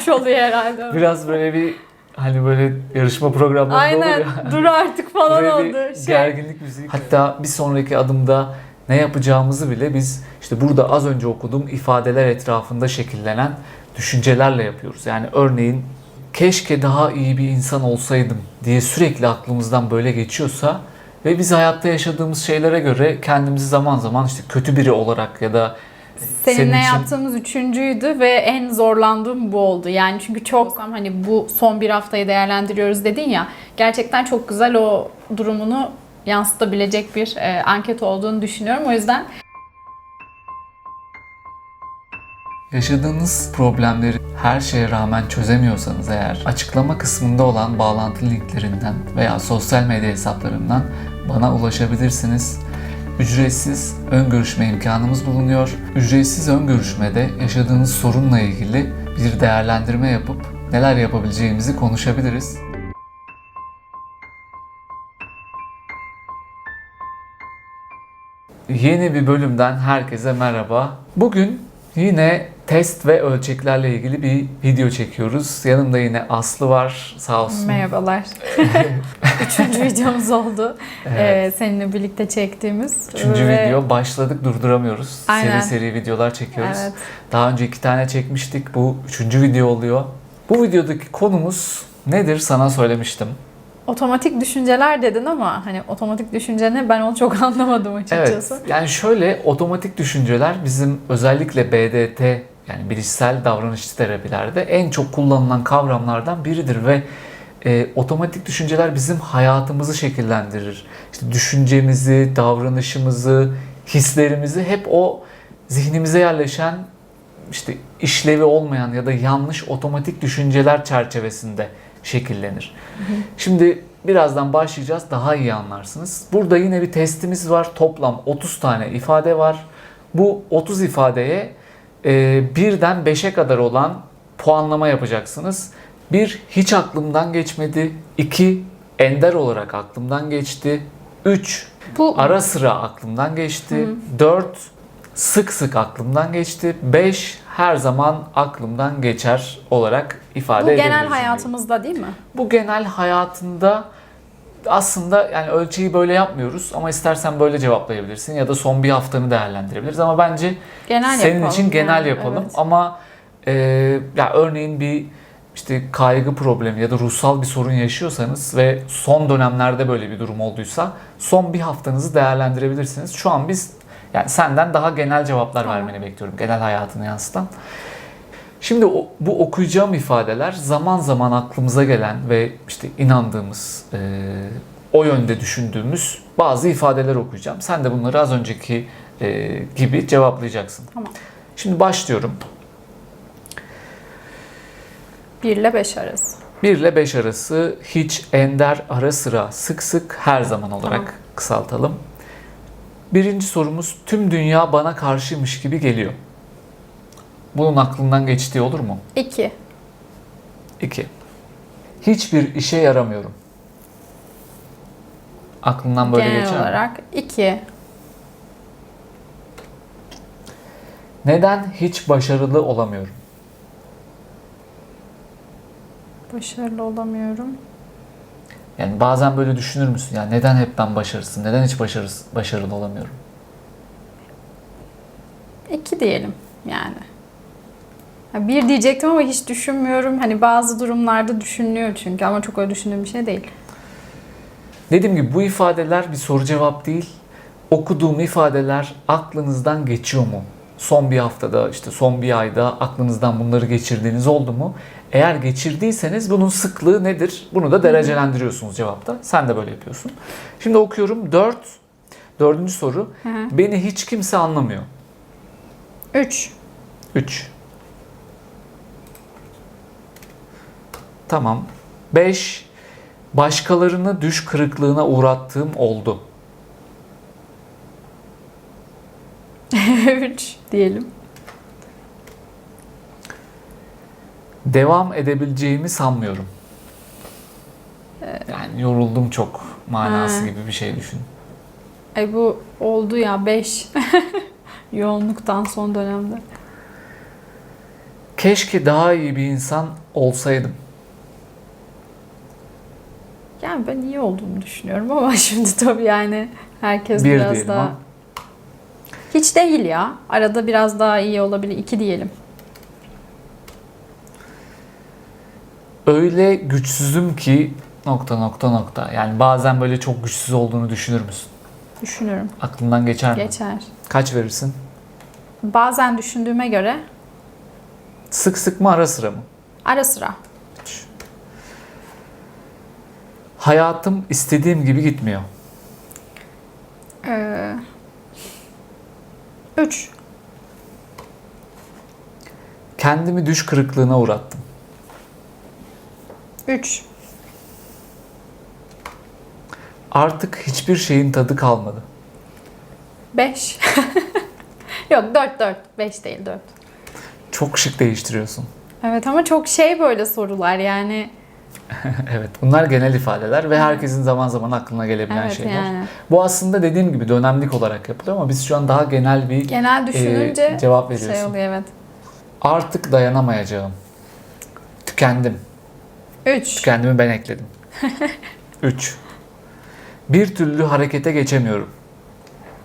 3 oluyor herhalde. Biraz böyle bir hani böyle yarışma programlarında olur Aynen. ya. Dur artık falan bir oldu. Şey. gerginlik müziği. Hatta bir sonraki adımda ne yapacağımızı bile biz işte burada az önce okuduğum ifadeler etrafında şekillenen düşüncelerle yapıyoruz. Yani örneğin keşke daha iyi bir insan olsaydım diye sürekli aklımızdan böyle geçiyorsa ve biz hayatta yaşadığımız şeylere göre kendimizi zaman zaman işte kötü biri olarak ya da Seninle senin için- yaptığımız üçüncüydü ve en zorlandığım bu oldu. Yani çünkü çok hani bu son bir haftayı değerlendiriyoruz dedin ya. Gerçekten çok güzel o durumunu yansıtabilecek bir e, anket olduğunu düşünüyorum. O yüzden Yaşadığınız problemleri her şeye rağmen çözemiyorsanız eğer açıklama kısmında olan bağlantı linklerinden veya sosyal medya hesaplarından bana ulaşabilirsiniz. Ücretsiz ön görüşme imkanımız bulunuyor. Ücretsiz ön görüşmede yaşadığınız sorunla ilgili bir değerlendirme yapıp neler yapabileceğimizi konuşabiliriz. Yeni bir bölümden herkese merhaba. Bugün yine test ve ölçeklerle ilgili bir video çekiyoruz. Yanımda yine Aslı var sağ olsun. merhabalar. Üçüncü videomuz oldu. Evet. e, seninle birlikte çektiğimiz. Üçüncü Ve- video başladık durduramıyoruz. Aynen. Seri seri videolar çekiyoruz. Evet. Daha önce iki tane çekmiştik. Bu üçüncü video oluyor. Bu videodaki konumuz nedir sana söylemiştim. Otomatik düşünceler dedin ama hani otomatik düşünce ne ben onu çok anlamadım açıkçası. Evet. Yani şöyle otomatik düşünceler bizim özellikle BDT yani bilişsel davranışçı terapilerde en çok kullanılan kavramlardan biridir ve e, otomatik düşünceler bizim hayatımızı şekillendirir. İşte düşüncemizi, davranışımızı, hislerimizi hep o zihnimize yerleşen işte işlevi olmayan ya da yanlış otomatik düşünceler çerçevesinde şekillenir. Şimdi birazdan başlayacağız daha iyi anlarsınız. Burada yine bir testimiz var. Toplam 30 tane ifade var. Bu 30 ifadeye e, birden 5'e kadar olan puanlama yapacaksınız. Bir hiç aklımdan geçmedi. 2 ender olarak aklımdan geçti. 3 Bu ara sıra aklımdan geçti. 4 sık sık aklımdan geçti. 5 her zaman aklımdan geçer olarak ifade bu edebiliriz. genel cümleyi. hayatımızda değil mi? Bu genel hayatında aslında yani ölçeği böyle yapmıyoruz ama istersen böyle cevaplayabilirsin ya da son bir haftanı değerlendirebiliriz ama bence Genel senin yapalım için genel yani, yapalım evet. ama e, ya örneğin bir işte kaygı problemi ya da ruhsal bir sorun yaşıyorsanız ve son dönemlerde böyle bir durum olduysa son bir haftanızı değerlendirebilirsiniz. Şu an biz yani senden daha genel cevaplar Tamam. vermeni bekliyorum. Genel hayatını yansıtan. Şimdi o- bu okuyacağım ifadeler zaman zaman aklımıza gelen ve işte inandığımız, e, o yönde düşündüğümüz bazı ifadeler okuyacağım. Sen de bunları az önceki e, gibi cevaplayacaksın. Tamam. Şimdi başlıyorum. 1 ile 5 arası. 1 ile 5 arası hiç, ender, ara sıra, sık sık, her zaman olarak Tamam. kısaltalım. Birinci sorumuz tüm dünya bana karşıymış gibi geliyor. Bunun aklından geçtiği olur mu? 2. 2. Hiçbir işe yaramıyorum. Aklından böyle Genel geçer mi? olarak 2. Neden hiç başarılı olamıyorum? Başarılı olamıyorum. Yani bazen böyle düşünür müsün? Ya neden hep ben başarısız? Neden hiç başarısız, başarılı olamıyorum? 2 diyelim yani. Bir diyecektim ama hiç düşünmüyorum. Hani bazı durumlarda düşünülüyor çünkü ama çok öyle düşündüğüm bir şey değil. Dediğim gibi bu ifadeler bir soru cevap değil. Okuduğum ifadeler aklınızdan geçiyor mu? Son bir haftada işte son bir ayda aklınızdan bunları geçirdiğiniz oldu mu? Eğer geçirdiyseniz bunun sıklığı nedir? Bunu da derecelendiriyorsunuz cevapta. Sen de böyle yapıyorsun. Şimdi okuyorum 4. Dördüncü soru. Hı hı. Beni hiç kimse anlamıyor. 3. 3. Tamam. 5. Başkalarını düş kırıklığına uğrattığım oldu. 3 diyelim. Devam edebileceğimi sanmıyorum. Yani yoruldum çok manası gibi bir şey düşün. Ay bu oldu ya 5. Yoğunluktan son dönemde. Keşke daha iyi bir insan olsaydım. Yani ben iyi olduğumu düşünüyorum ama şimdi tabii yani herkes Bir biraz diyelim daha... ha. Hiç değil ya. Arada biraz daha iyi olabilir. İki diyelim. Öyle güçsüzüm ki nokta nokta nokta. Yani bazen böyle çok güçsüz olduğunu düşünür müsün? Düşünürüm. Aklından geçer mi? Geçer. Kaç verirsin? Bazen düşündüğüme göre Sık sık mı ara sıra mı? ara sıra. Hayatım istediğim gibi gitmiyor. Ee, üç. Kendimi düş kırıklığına uğrattım. Üç. Artık hiçbir şeyin tadı kalmadı. Beş. Yok dört dört. Beş değil dört. Çok şık değiştiriyorsun. Evet ama çok şey böyle sorular yani. evet bunlar genel ifadeler ve herkesin zaman zaman aklına gelebilen Evet şeyler. yani. Bu aslında dediğim gibi dönemlik olarak yapılıyor ama biz şu an daha genel bir Genel düşününce e, cevap şey veriyorsun. oluyor evet. Artık dayanamayacağım. Tükendim. Üç. Tükendimi ben ekledim. 3. Bir türlü harekete geçemiyorum.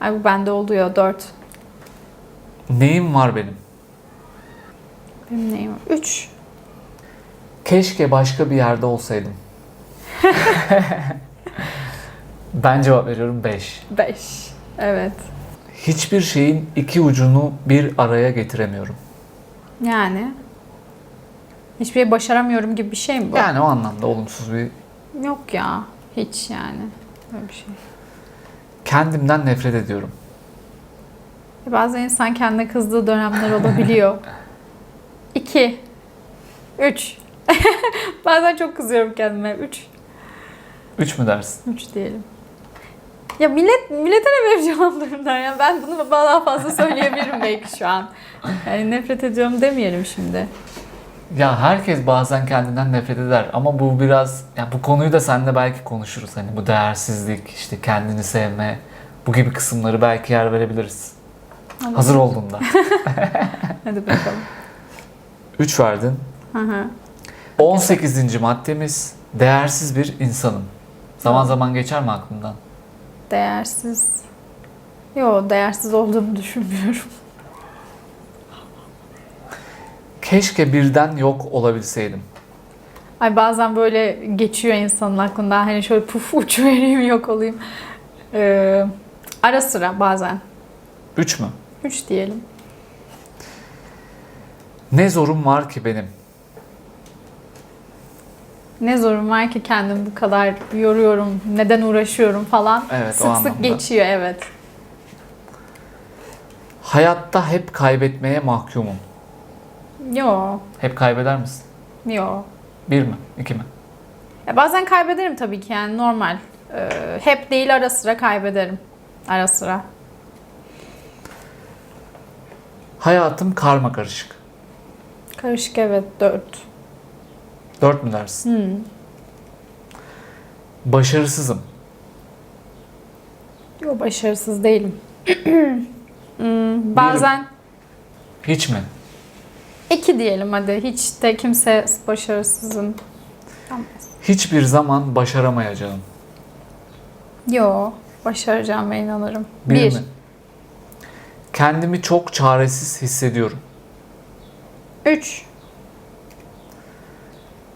Ay bu bende oluyor dört. Neyim var benim? Benim neyim? var? Üç. Keşke başka bir yerde olsaydım. ben cevap veriyorum 5. Beş. Evet. Hiçbir şeyin iki ucunu bir araya getiremiyorum. Yani. Hiçbir şey başaramıyorum gibi bir şey mi bu? Yani o anlamda olumsuz bir Yok ya. Hiç yani. Böyle bir şey. kendimden nefret ediyorum. E, Bazen insan kendine kızdığı dönemler olabiliyor. İki. Üç. Bazen çok kızıyorum kendime. Üç. 3 mü dersin? Üç diyelim. Ya millet, millete ne vereceğim durumdan ya. Ben bunu daha fazla söyleyebilirim belki şu an. Yani nefret ediyorum demeyelim şimdi. Ya herkes bazen kendinden nefret eder ama bu biraz ya bu konuyu da seninle belki konuşuruz. Hani bu değersizlik, işte kendini sevme, bu gibi kısımları belki yer verebiliriz. Olur. Hazır olduğunda. Hadi bakalım. 3 verdin. Hı hı. 18. maddemiz değersiz bir insanım. Zaman zaman geçer mi aklından? Değersiz. Yo değersiz olduğumu düşünmüyorum. Keşke birden yok olabilseydim. Ay bazen böyle geçiyor insanın aklından hani şöyle puf uç vereyim yok olayım. Ee, ara sıra bazen. 3 mü? Üç diyelim. Ne zorum var ki benim? Ne zorum var ki kendim bu kadar yoruyorum, neden uğraşıyorum falan. Evet, sık anlamda. sık geçiyor evet. Hayatta hep kaybetmeye mahkumum. Yo, Hep kaybeder misin? yo. 1 mi? 2 mi? Ya bazen kaybederim tabii ki yani normal. Ee, hep değil ara sıra kaybederim. Ara sıra. Hayatım karma karışık. Karışık evet dört. 4 mü dersin? Hmm. Başarısızım. Yo başarısız değilim. Hmm, bazen Hiç mi? iki diyelim hadi. Hiç de kimse başarısızım. Hiçbir zaman başaramayacağım. Yo başaracağıma inanırım. Bir, Bir. mi? Kendimi çok çaresiz hissediyorum. Üç.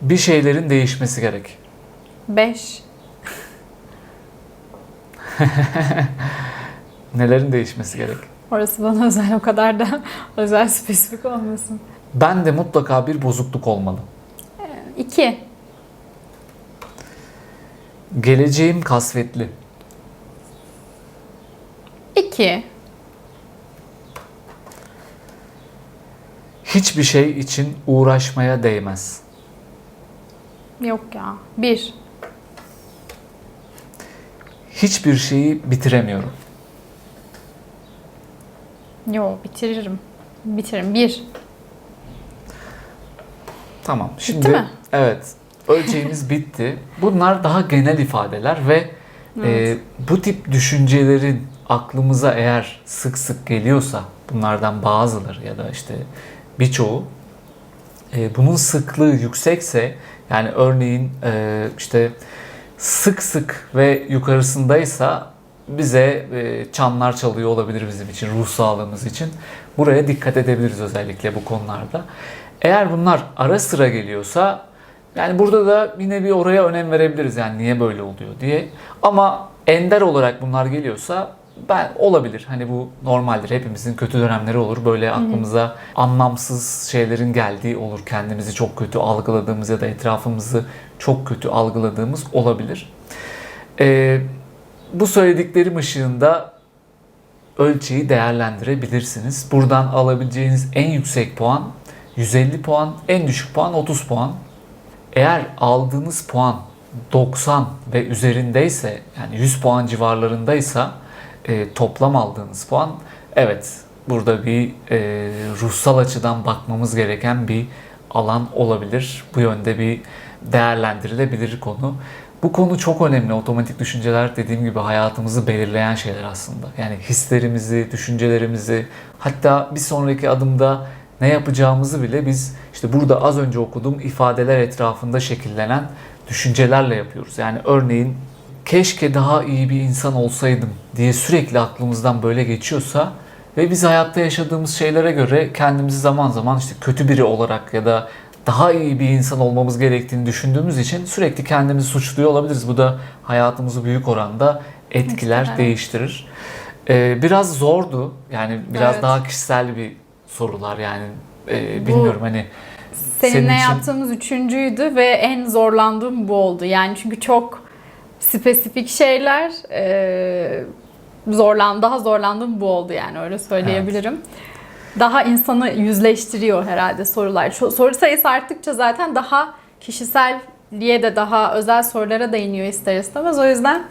Bir şeylerin değişmesi gerek. Beş. Nelerin değişmesi gerek? Orası bana özel o kadar da özel spesifik olmasın. Ben de mutlaka bir bozukluk olmalı. İki. Geleceğim kasvetli. İki. Hiçbir şey için uğraşmaya değmez. Yok ya. Bir. Hiçbir şeyi bitiremiyorum. Yo bitiririm. Bitiririm. Bir. Tamam. Şimdi mi? evet. Ölçeğimiz bitti. Bunlar daha genel ifadeler ve Evet. e, bu tip düşüncelerin aklımıza eğer sık sık geliyorsa bunlardan bazıları ya da işte birçoğu e, bunun sıklığı yüksekse yani örneğin e, işte sık sık ve yukarısındaysa bize e, çanlar çalıyor olabilir bizim için, ruh sağlığımız için. Buraya dikkat edebiliriz özellikle bu konularda. Eğer bunlar ara sıra geliyorsa yani burada da yine bir oraya önem verebiliriz yani niye böyle oluyor diye. Ama ender olarak bunlar geliyorsa ben olabilir. Hani bu normaldir. Hepimizin kötü dönemleri olur. Böyle aklımıza anlamsız şeylerin geldiği olur. Kendimizi çok kötü algıladığımız ya da etrafımızı çok kötü algıladığımız olabilir. Ee, bu söylediklerim ışığında ölçeği değerlendirebilirsiniz. Buradan alabileceğiniz en yüksek puan 150 puan, en düşük puan 30 puan. Eğer aldığınız puan 90 ve üzerindeyse yani 100 puan civarlarındaysa e, toplam aldığınız puan evet burada bir e, ruhsal açıdan bakmamız gereken bir alan olabilir. Bu yönde bir değerlendirilebilir konu. Bu konu çok önemli. Otomatik düşünceler dediğim gibi hayatımızı belirleyen şeyler aslında. Yani hislerimizi, düşüncelerimizi hatta bir sonraki adımda ne yapacağımızı bile biz işte burada az önce okuduğum ifadeler etrafında şekillenen düşüncelerle yapıyoruz. Yani örneğin keşke daha iyi bir insan olsaydım diye sürekli aklımızdan böyle geçiyorsa ve biz hayatta yaşadığımız şeylere göre kendimizi zaman zaman işte kötü biri olarak ya da daha iyi bir insan olmamız gerektiğini düşündüğümüz için sürekli kendimizi suçluyor olabiliriz. Bu da hayatımızı büyük oranda etkiler, Etkiler. değiştirir. Ee, biraz zordu. Yani biraz Evet. daha kişisel bir sorular yani e, Bu- bilmiyorum hani Seninle Senin için- yaptığımız üçüncüydü ve en zorlandığım bu oldu. Yani çünkü çok spesifik şeyler e, zorlan daha zorlandığım bu oldu yani öyle söyleyebilirim. Daha insanı yüzleştiriyor herhalde sorular. Soru sayısı arttıkça zaten daha kişiselliğe de daha özel sorulara değiniyor ister istemez. O yüzden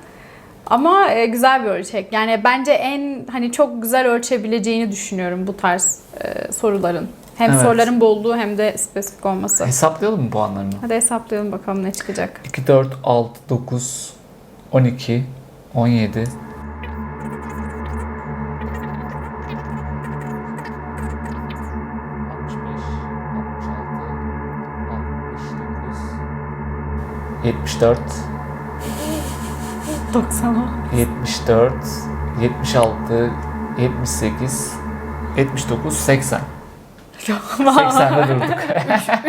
ama e, güzel bir ölçek. Yani bence en hani çok güzel ölçebileceğini düşünüyorum bu tarz e, soruların. Hem Evet. soruların bolluğu hem de spesifik olması. hesaplayalım mı puanlarını? Hadi hesaplayalım bakalım ne çıkacak. 2, 4, 6, 9, 12, 17, 74, 90 74, 76, 78, 79, 80. 80'de durduk.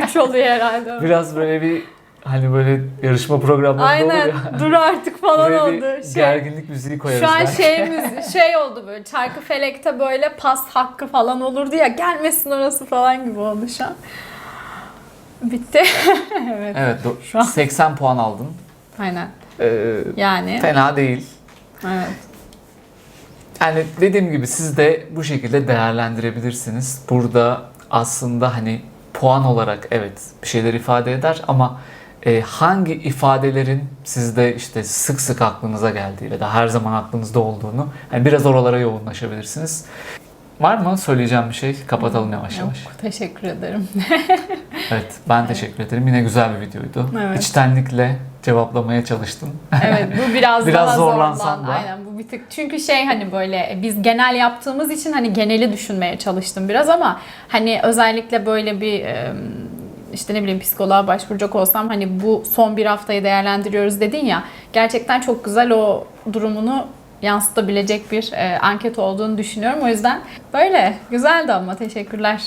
3 oluyor herhalde. Biraz böyle bir hani böyle yarışma programlarında Aynen. olur ya. Dur artık falan Buraya oldu. bir Şey, gerginlik müziği koyarız. şu an belki. şeyimiz şey oldu böyle çarkı felekte böyle pas hakkı falan olurdu ya gelmesin orası falan gibi oldu şu an. Bitti. evet. Evet, do- Şu an- 80 puan aldın. Aynen. Ee, Yani fena değil. evet. Yani dediğim gibi siz de bu şekilde değerlendirebilirsiniz. Burada aslında hani puan olarak evet bir şeyler ifade eder ama e, hangi ifadelerin sizde işte sık sık aklınıza geldiği ve de her zaman aklınızda olduğunu hani biraz oralara yoğunlaşabilirsiniz. Var mı söyleyeceğim bir şey? Kapatalım yavaş Yok, yavaş. teşekkür ederim. Evet ben teşekkür ederim. Yine güzel bir videoydu. Evet. İçtenlikle cevaplamaya çalıştım. Evet bu biraz, Biraz daha zorlansam zorlan. da. Aynen bu bir tık. Çünkü şey hani böyle biz genel yaptığımız için hani geneli düşünmeye çalıştım biraz ama hani özellikle böyle bir e, işte ne bileyim psikoloğa başvuracak olsam hani bu son bir haftayı değerlendiriyoruz dedin ya gerçekten çok güzel o durumunu yansıtabilecek bir e, anket olduğunu düşünüyorum. O yüzden böyle güzeldi ama teşekkürler.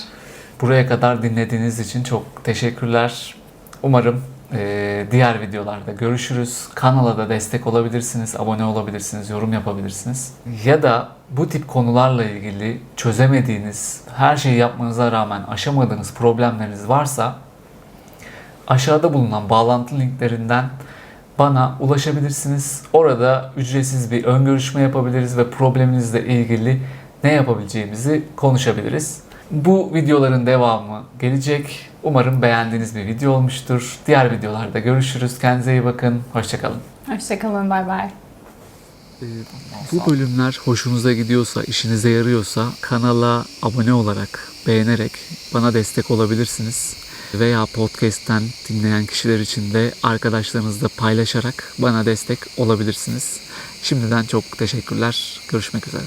Buraya kadar dinlediğiniz için çok teşekkürler. Umarım eee, diğer videolarda görüşürüz. Kanala da destek olabilirsiniz, abone olabilirsiniz, yorum yapabilirsiniz. Ya da bu tip konularla ilgili çözemediğiniz, her şeyi yapmanıza rağmen aşamadığınız problemleriniz varsa aşağıda bulunan bağlantı linklerinden bana ulaşabilirsiniz. Orada ücretsiz bir ön görüşme yapabiliriz ve probleminizle ilgili ne yapabileceğimizi konuşabiliriz. Bu videoların devamı gelecek. Umarım beğendiğiniz bir video olmuştur. Diğer videolarda görüşürüz. Kendinize iyi bakın. Hoşçakalın. Hoşçakalın bay bay. Bu bölümler hoşunuza gidiyorsa, işinize yarıyorsa kanala abone olarak, beğenerek bana destek olabilirsiniz. Veya podcast'ten dinleyen kişiler için de arkadaşlarınızla paylaşarak bana destek olabilirsiniz. Şimdiden çok teşekkürler. Görüşmek üzere.